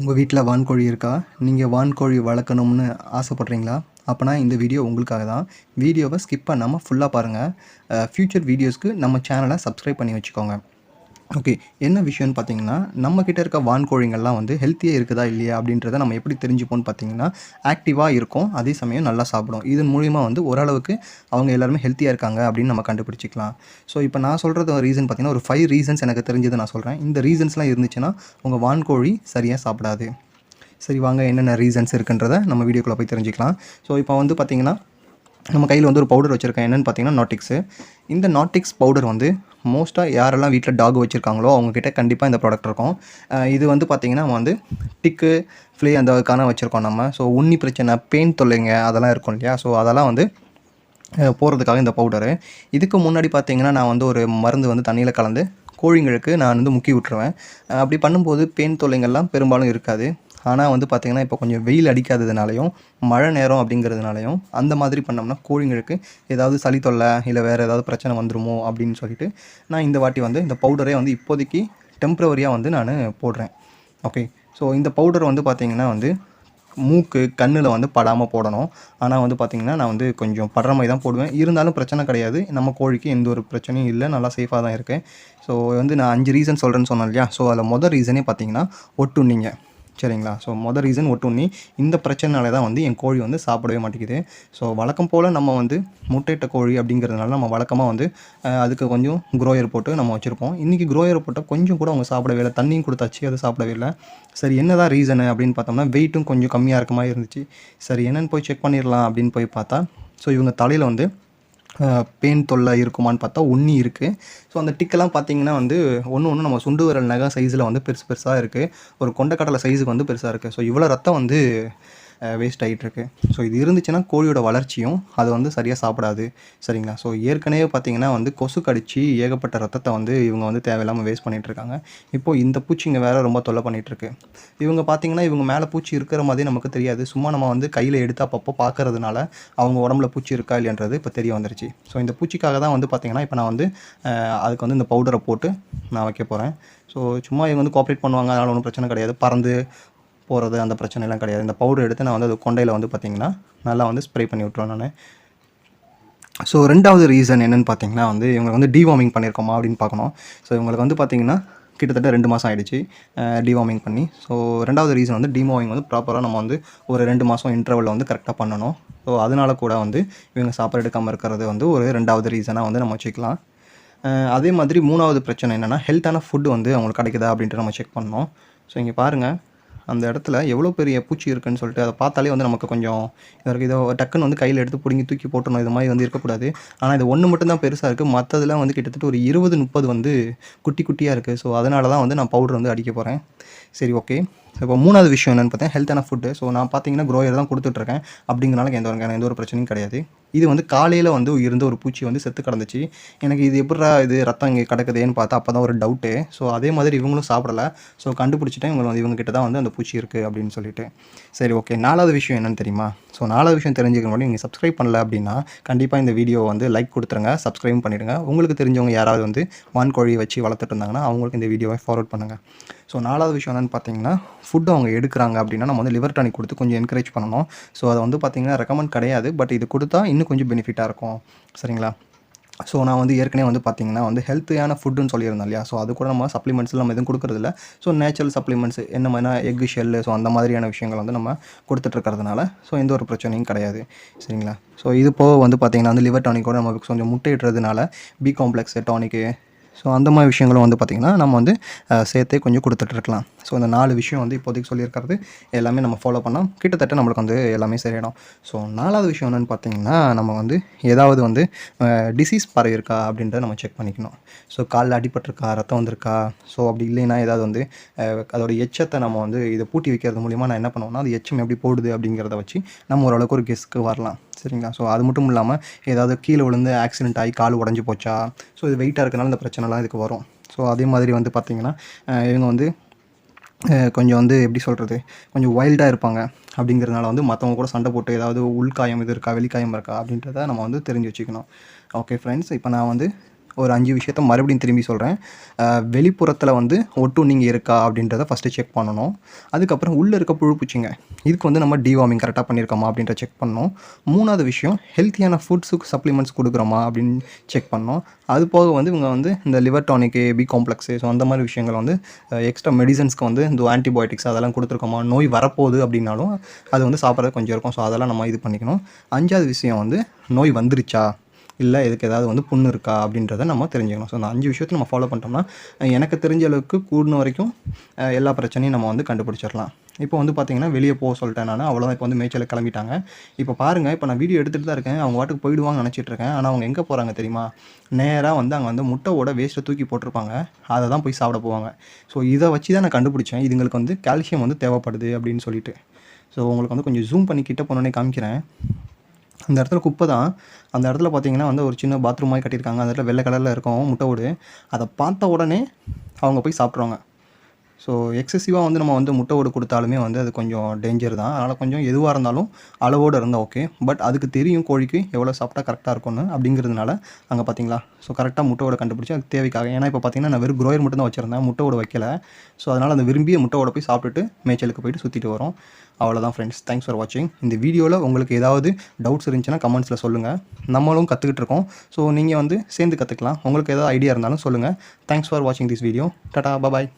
உங்கள் வீட்டில் வான்கோழி இருக்கா? நீங்கள் வான்கோழி வளர்க்கணும்னு ஆசைப்பட்றீங்களா? அப்போனா இந்த வீடியோ உங்களுக்காக தான். வீடியோவை ஸ்கிப் பண்ணாமல் ஃபுல்லாக பாருங்கள் ஃப்யூச்சர் வீடியோஸ்க்கு நம்ம சேனலை சப்ஸ்கிரைப் பண்ணி வச்சுக்கோங்க. ஓகே என்ன விஷயம்னு பார்த்தீங்கன்னா நம்மக்கிட்ட இருக்க வான்கோழிங்கள்லாம் வந்து ஹெல்த்தியாக இருக்குதா இல்லையா அப்படின்றத நம்ம எப்படி தெரிஞ்சுப்போம்னு பார்த்தீங்கன்னா ஆக்டிவாக இருக்கும் அதே சமயம் நல்லா சாப்பிடும். இதன் மூலிமா வந்து ஓரளவுக்கு அவங்க எல்லாருமே ஹெல்த்தியாக இருக்காங்க அப்படின்னு நம்ம கண்டுபிடிச்சிக்கலாம். ஸோ இப்போ நான் சொல்கிறது ரீசன் பார்த்தீங்கன்னா ஒரு ஃபைவ் ரீசன்ஸ் எனக்கு தெரிஞ்சது நான் சொல்கிறேன் இந்த ரீசன்ஸ்லாம் இருந்துச்சுன்னா உங்கள் வான்கோழி சரியாக சாப்பிடாது. சரி வாங்க என்னென்ன ரீசன்ஸ் இருக்குன்றத நம்ம வீடியோக்குள்ளே போய் தெரிஞ்சுக்கலாம். ஸோ இப்போ வந்து பார்த்தீங்கன்னா நம்ம கையில் வந்து ஒரு பவுடர் வச்சுருக்கேன். என்னென்னு பார்த்தீங்கன்னா நாட்டிக்ஸு இந்த நாட்டிக்ஸ் பவுடர் வந்து மோஸ்ட்டாக யாரெல்லாம் வீட்டில் டாக் வச்சுருக்காங்களோ அவங்கக்கிட்ட கண்டிப்பாக இந்த ப்ராடக்ட் இருக்கும். இது வந்து பார்த்திங்கன்னா நம்ம வந்து டிக்கு ஃப்ளே அந்தக்கான வச்சுருக்கோம் நம்ம. ஸோ உண்ணி பிரச்சனை பெயின் தொல்லைங்க அதெல்லாம் இருக்கும் இல்லையா? ஸோ அதெல்லாம் வந்து போகிறதுக்காக இந்த பவுடரு இதுக்கு முன்னாடி பார்த்தீங்கன்னா நான் வந்து ஒரு மருந்து வந்து தண்ணியில் கலந்து கோழிங்களுக்கு நான் வந்து முக்கி விட்டுருவேன். அப்படி பண்ணும்போது பெயின் தொல்லைங்கள்லாம் பெரும்பாலும் இருக்காது. ஆனால் வந்து பார்த்திங்கன்னா இப்போ கொஞ்சம் வெயில் அடிக்காததுனாலையும் மழை நேரம் அப்படிங்கிறதுனாலையும் அந்த மாதிரி பண்ணோம்னா கோழிங்களுக்கு ஏதாவது சளி தொல்லை இல்லை வேறு ஏதாவது பிரச்சனை வந்துருமோ அப்படின்னு சொல்லிட்டு நான் இந்த வாட்டி வந்து இந்த பவுடரே வந்து இப்போதைக்கு டெம்ப்ரவரியாக வந்து நான் போடுறேன். ஓகே? ஸோ இந்த பவுடர் வந்து பார்த்திங்கன்னா வந்து மூக்கு கண்ணில் வந்து படாமல் போடணும். ஆனால் வந்து பார்த்திங்கன்னா நான் வந்து கொஞ்சம் படுற மாதிரி தான் போடுவேன். இருந்தாலும் பிரச்சனை கிடையாது. நம்ம கோழிக்கு எந்த ஒரு பிரச்சனையும் இல்லை. நல்லா சேஃபாக தான் இருக்கேன் ஸோ வந்து நான் அஞ்சு ரீசன் சொல்கிறேன்னு சொன்னேன் இல்லையா? ஸோ அதில் மொதல் ரீசனே பார்த்தீங்கன்னா ஒட்டுண்ணிங்க. சரிங்களா? ஸோ மொதல் ரீசன் ஒட்டுண்ணி இந்த பிரச்சனைனால தான் வந்து என் கோழி வந்து சாப்பிடவே மாட்டேங்குது. ஸோ வழக்கம் போல் நம்ம வந்து முட்டையிட்ட கோழி அப்படிங்கிறதுனால நம்ம வழக்கமாக வந்து அதுக்கு கொஞ்சம் குரோயர் போட்டு நம்ம வச்சுருப்போம். இன்றைக்கி குரோயர் போட்டால் கொஞ்சம் கூட அவங்க சாப்பிடவே இல்லை. தண்ணியும் கொடுத்தாச்சு அது சாப்பிடவே இல்லை. சரி என்னதான் ரீசனு அப்படின்னு பார்த்தோம்னா வெயிட்டும் கொஞ்சம் கம்மியாக இருக்க மாதிரி இருந்துச்சு. சரி என்னென்னு போய் செக் பண்ணிடலாம் அப்படின்னு போய் பார்த்தா ஸோ இவங்க தலையில் வந்து பெயின் தொல்லை இருக்குமான்னு பார்த்தா ஒன்றி இருக்குது ஸோ அந்த டிக்கெல்லாம் பார்த்தீங்கன்னா வந்து ஒன்று ஒன்று நம்ம சுண்டு விரல் நகை சைஸில் வந்து பெருசு பெருசாக இருக்குது ஒரு கொண்டக்கடலை சைஸுக்கு வந்து பெருசாக இருக்குது ஸோ இவ்வளோ ரத்தம் வந்து வேஸ்ட் ஆகிட்டுருக்கு ஸோ இது இருந்துச்சுன்னா கோழியோட வளர்ச்சியும் அது வந்து சரியாக சாப்பிடாது. சரிங்களா? ஸோ ஏற்கனவே பார்த்தீங்கன்னா வந்து கொசு கடிச்சு ஏகப்பட்ட ரத்தத்தை வந்து இவங்க வந்து தேவையில்லாமல் வேஸ்ட் பண்ணிகிட்ருக்காங்க இருக்காங்க இப்போ இந்த பூச்சிங்க வேறு ரொம்ப தொல்லை பண்ணிகிட்ருக்கு இவங்க பார்த்தீங்கன்னா இவங்க மேலே பூச்சி இருக்கிற மாதிரி நமக்கு தெரியாது. சும்மா நம்ம வந்து கையில் எடுத்து அப்பப்போ பார்க்கறதுனால அவங்க உடம்புல பூச்சி இருக்கா இல்லைன்றது இப்போ தெரிய வந்துருச்சு. ஸோ இந்த பூச்சிக்காக தான் வந்து பார்த்தீங்கன்னா இப்போ நான் வந்து அதுக்கு வந்து இந்த பவுடரை போட்டு நான் வைக்க போகிறேன் ஸோ சும்மா இவங்க வந்து கோஆப்ரேட் பண்ணுவாங்க அதனால் ஒன்றும் பிரச்சனை கிடையாது. பறந்து போகிறது அந்த பிரச்சனைலாம் கிடையாது. இந்த பவுடர் எடுத்து நான் வந்து அது கொண்டையில் வந்து பார்த்திங்கன்னா நல்லா வந்து ஸ்ப்ரே பண்ணி விட்ருவேன் நான். ஸோ ரெண்டாவது ரீசன் என்னன்னு பார்த்தீங்கன்னா வந்து இவங்க வந்து டிவார்மிங் பண்ணியிருக்கோமா அப்படின்னு பார்க்கணும். ஸோ இவங்களுக்கு வந்து பார்த்திங்கன்னா கிட்டத்தட்ட ரெண்டு மாதம் ஆகிடுச்சு டிவார்மிங் பண்ணி. ஸோ ரெண்டாவது ரீசன் வந்து டிவார்மிங் வந்து ப்ராப்பராக நம்ம வந்து ஒரு ரெண்டு மாதம் இன்டர்வலில் வந்து கரெக்டாக பண்ணணும். ஸோ அதனால கூட வந்து இவங்க சாப்பாடு எடுக்காமல் இருக்கிறது வந்து ஒரு ரெண்டாவது ரீசனாக வந்து நம்ம வச்சுக்கலாம். அதே மாதிரி மூணாவது பிரச்சனை என்னென்னா ஹெல்த்தான ஃபுட்டு வந்து அவங்களுக்கு கிடைக்குதா அப்படின்ட்டு நம்ம செக் பண்ணோம் ஸோ இங்கே பாருங்கள் அந்த இடத்துல எவ்வளோ பெரிய பூச்சி இருக்குன்னு சொல்லிட்டு அதை பார்த்தாலே வந்து நமக்கு கொஞ்சம் இதற்கு இதை டக்குன்னு வந்து கையில் எடுத்து பிடுங்கி தூக்கி போட்டணும் இது மாதிரி வந்து இருக்கக்கூடாது. ஆனால் இது ஒன்று மட்டும் தான் பெருசாக இருக்குது மற்றதெல்லாம் வந்து கிட்டத்தட்ட ஒரு இருபது முப்பது வந்து குட்டி குட்டியாக இருக்குது ஸோ அதனால தான் வந்து நான் பவுடர் வந்து அடிக்க போகிறேன் சரி ஓகே இப்போ மூணாவது விஷயம் என்னென்னு பார்த்தேன் ஹெல்த்தான ஃபுட்டு ஸோ நான் பார்த்தீங்கன்னா க்ரோயர் தான் கொடுத்துட்ருக்கேன். அப்படிங்கிறனால எந்த ஒரு எந்த ஒரு பிரச்சனையும் கிடையாது. இது வந்து காலையில் வந்து இருந்த ஒரு பூச்சி வந்து செத்து கிடந்துச்சு. எனக்கு இது எப்படா இது ரத்தம் இங்கே கிடக்குதேன்னு பார்த்தா அப்போ தான் ஒரு டவுட்டு ஸோ அதே மாதிரி இவங்களும் சாப்பிடல. ஸோ கண்டுபிடிச்சிட்டேன். இவங்க வந்து இவங்ககிட்ட தான் வந்து அந்த பூச்சி இருக்குது அப்படின்னு சொல்லிட்டு. சரி ஓகே நாலாவது விஷயம் என்னென்னு தெரியுமா? ஸோ நாலாவது விஷயம் தெரிஞ்சுக்கணும் நீங்கள் சப்ஸ்கிரைப் பண்ணல அப்படின்னா கண்டிப்பாக இந்த வீடியோ வந்து லைக் கொடுத்துருங்க சப்ஸ்கிரைப் பண்ணிடுங்க. உங்களுக்கு தெரிஞ்சவங்க யாராவது வந்து வான்கோழி வச்சு வளர்த்துட்டு இருந்தாங்கன்னா அவங்களுக்கு இந்த வீடியோவை ஃபார்வர்ட் பண்ணுங்கள் ஸோ நாலாவது விஷயம் என்னன்னு பார்த்தீங்கன்னா ஃபுட் அவங்க எடுக்கிறாங்க அப்படின்னா நம்ம வந்து லிவர் டானிக் கொடுத்து கொஞ்சம் என்கரேஜ் பண்ணணும். ஸோ அதை வந்து பார்த்தீங்கன்னா ரெக்கமெண்ட் கிடையாது. பட் இது கொடுத்தா இன்னும் கொஞ்சம் பெனிஃபிட்டாக இருக்கும். சரிங்களா? ஸோ நான் வந்து ஏற்கனவே வந்து பார்த்தீங்கன்னா வந்து ஹெல்த்தியான ஃபுட்டுன்னு சொல்லியிருந்தேன் இல்லையா? ஸோ அது கூட நம்ம சப்ளிமெண்ட்ஸில் நம்ம எதுவும் கொடுக்குறதில்ல ஸோ நேச்சுரல் சப்ளிமெண்ட்ஸ் என்ன மாதிரினா எக் ஷெல்லு ஸோ அந்த மாதிரியான விஷயங்கள் வந்து நம்ம கொடுத்துட்ருக்கிறதுனால ஸோ எந்த ஒரு பிரச்சனையும் கிடையாது. சரிங்களா? ஸோ இது போக வந்து பார்த்தீங்கன்னா வந்து லிவர் டானிக்கோட நமக்கு கொஞ்சம் முட்டையிடுறதுனால பி காம்ப்ளெக்ஸ் டானிக்கு ஸோ அந்த மாதிரி விஷயங்களும் வந்து பார்த்திங்கன்னா நம்ம வந்து சேர்த்தே கொஞ்சம் கொடுத்துட்ருக்கலாம் ஸோ இந்த நாலு விஷயம் வந்து இப்போதைக்கு சொல்லியிருக்கிறது எல்லாமே நம்ம ஃபாலோ பண்ணால் கிட்டத்தட்ட நம்மளுக்கு வந்து எல்லாமே சரியாயிடும். ஸோ நாலாவது விஷயம் என்னென்னு பார்த்தீங்கன்னா நம்ம வந்து ஏதாவது வந்து டிசீஸ் பரவி இருக்கா அப்படின்றத நம்ம செக் பண்ணிக்கணும். ஸோ காலில் அடிபட்டிருக்கா ரத்தம் வந்திருக்கா? ஸோ அப்படி இல்லைன்னா ஏதாவது வந்து அதோட எச்சத்தை நம்ம வந்து இதை பூட்டி வைக்கிறது மூலிமா நான் என்ன பண்ணுவோம்னா அது எச்சம் எப்படி போடுது அப்படிங்கிறத வச்சு நம்ம ஓரளவுக்கு ஒரு கெஸ்க்கு வரலாம். சரிங்களா? ஸோ அது மட்டும் இல்லாமல் ஏதாவது கீழே விழுந்து ஆக்சிடென்ட் ஆகி கால் உடஞ்சி போச்சா? ஸோ இது வெயிட்டாக இருக்கனால இந்த பிரச்சனைலாம் இதுக்கு வரும். ஸோ அதே மாதிரி வந்து பார்த்திங்கன்னா இவங்க வந்து கொஞ்சம் வந்து எப்படி சொல்கிறது கொஞ்சம் வைல்டாக இருப்பாங்க. அப்படிங்கிறதுனால வந்து மற்றவங்க கூட சண்டை போட்டு ஏதாவது உள்காயம் இது இருக்கா? வெளிக்காயம் இருக்கா? அப்படின்றத நம்ம வந்து தெரிஞ்சு வச்சுக்கணும். ஓகே ஃப்ரெண்ட்ஸ் இப்போ நான் வந்து ஒரு அஞ்சு விஷயத்த மறுபடியும் திரும்பி சொல்கிறேன் வெளிப்புறத்தில் வந்து ஒட்டு நீங்கள் இருக்கா அப்படின்றத ஃபஸ்ட்டு செக் பண்ணணும். அதுக்கப்புறம் உள்ளே இருக்க புழு பூச்சிங்க இதுக்கு வந்து நம்ம டிவார்மிங் கரெக்டாக பண்ணியிருக்கோமா அப்படின்ற செக் பண்ணோம் மூணாவது விஷயம் ஹெல்த்தியான ஃபுட்ஸுக்கு சப்ளிமெண்ட்ஸ் கொடுக்குறோமா அப்படின்னு செக் பண்ணோம் அது போக வந்து இவங்க வந்து இந்த liver tonic B complex so அந்த மாதிரி விஷயங்கள் வந்து எக்ஸ்ட்ரா மெடிசன்ஸ்க்கு வந்து இந்த ஆன்டிபயோட்டிக்ஸ் அதெல்லாம் கொடுத்துருக்கோமா நோய் வரப்போகுது அப்படின்னாலும் அது வந்து சாப்பிட்றது கொஞ்சம் இருக்கும். ஸோ அதெல்லாம் நம்ம இது பண்ணிக்கணும். அஞ்சாவது விஷயம் வந்து நோய் வந்துருச்சா? இல்லை இதுக்கு ஏதாவது வந்து புண்ணு இருக்கா அப்படின்றத நம்ம தெரிஞ்சுக்கணும். ஸோ அந்த அஞ்சு விஷயத்தை நம்ம ஃபாலோ பண்ணிட்டோம்னா எனக்கு தெரிஞ்ச அளவுக்கு கூடின வரைக்கும் எல்லா பிரச்சனையும் நம்ம வந்து கண்டுபிடிச்சிடலாம். இப்போ வந்து பார்த்தீங்கன்னா வெளியே போக சொல்லிட்டேன் நான். அவ்வளோதான் இப்போ வந்து மேய்ச்சல கிளம்பிட்டாங்க. இப்போ பாருங்கள் இப்போ நான் வீடியோ எடுத்துகிட்டு தான் இருக்கேன். அவங்க வாட்டுக்கு போயிடுவாங்க நினச்சிட்டு இருக்கேன். ஆனால் அவங்க எங்கே போகிறாங்க தெரியுமா? நேராக வந்து அங்கே வந்து முட்டையோட வேஸ்ட்டை தூக்கி போட்டிருப்பாங்க. அதை தான் போய் சாப்பிட போவாங்க. ஸோ இதை வச்சு தான் நான் கண்டுபிடிச்சேன். இதுங்களுக்கு வந்து கால்சியம் வந்து தேவைப்படுது அப்படின்னு சொல்லிட்டு. ஸோ உங்களுக்கு வந்து கொஞ்சம் ஜூம் பண்ணி கிட்ட போனோடனே காமிக்கிறேன். அந்த இடத்துல குப்பை தான். அந்த இடத்துல பார்த்தீங்கன்னா வந்து ஒரு சின்ன பாத்ரூம் மாதிரி கட்டியிருக்காங்க. அந்த இடத்துல வெள்ளை கலரில் இருக்கும் முட்டை ஓடு. அதை பார்த்த உடனே அவங்க போய் சாப்பிட்ருவாங்க ஸோ எக்ஸசிவாக வந்து நம்ம வந்து முட்டை ஓடு கொடுத்தாலுமே வந்து அது கொஞ்சம் டேஞ்சர் தான். அதனால் கொஞ்சம் எதுவாக இருந்தாலும் அளவோடு இருந்தால் ஓகே பட் அதுக்கு தெரியும் கோழிக்கு எவ்வளோ சாப்பிட்டா கரெக்டாக இருக்கும்னு அப்படிங்கிறதுனால அங்கே பார்த்தீங்களா ஸோ கரெக்டாக முட்டையோட கண்டுபிடிச்சி அது தேவைக்காக. ஏன்னா இப்போ பார்த்தீங்கன்னா நான் வெறும் க்ரோயர் மட்டும் தான் வச்சுருந்தேன் முட்டையோட வைக்கல. ஸோ அதனால் அந்த விரும்பிய முட்டையோட போய் சாப்பிட்டுட்டு மேய்ச்சலுக்கு போயிட்டு சுற்றிட்டு வரோம். அவ்வளோதான் ஃப்ரெண்ட்ஸ் தேங்க்ஸ் ஃபார் வாட்சிங் இந்த வீடியோவில் உங்களுக்கு ஏதாவது டவுட்ஸ் இருந்துச்சுன்னா கமெண்ட்ஸில் சொல்லுங்கள் நம்மளும் கற்றுக்கிட்டு இருக்கோம். ஸோ நீங்கள் வந்து சேர்ந்து கற்றுக்கலாம் உங்களுக்கு ஏதாவது ஐடியா இருந்தாலும் சொல்லுங்கள் தேங்க்ஸ் ஃபார் வாட்சிங் திஸ் வீடியோ டாடா பாய்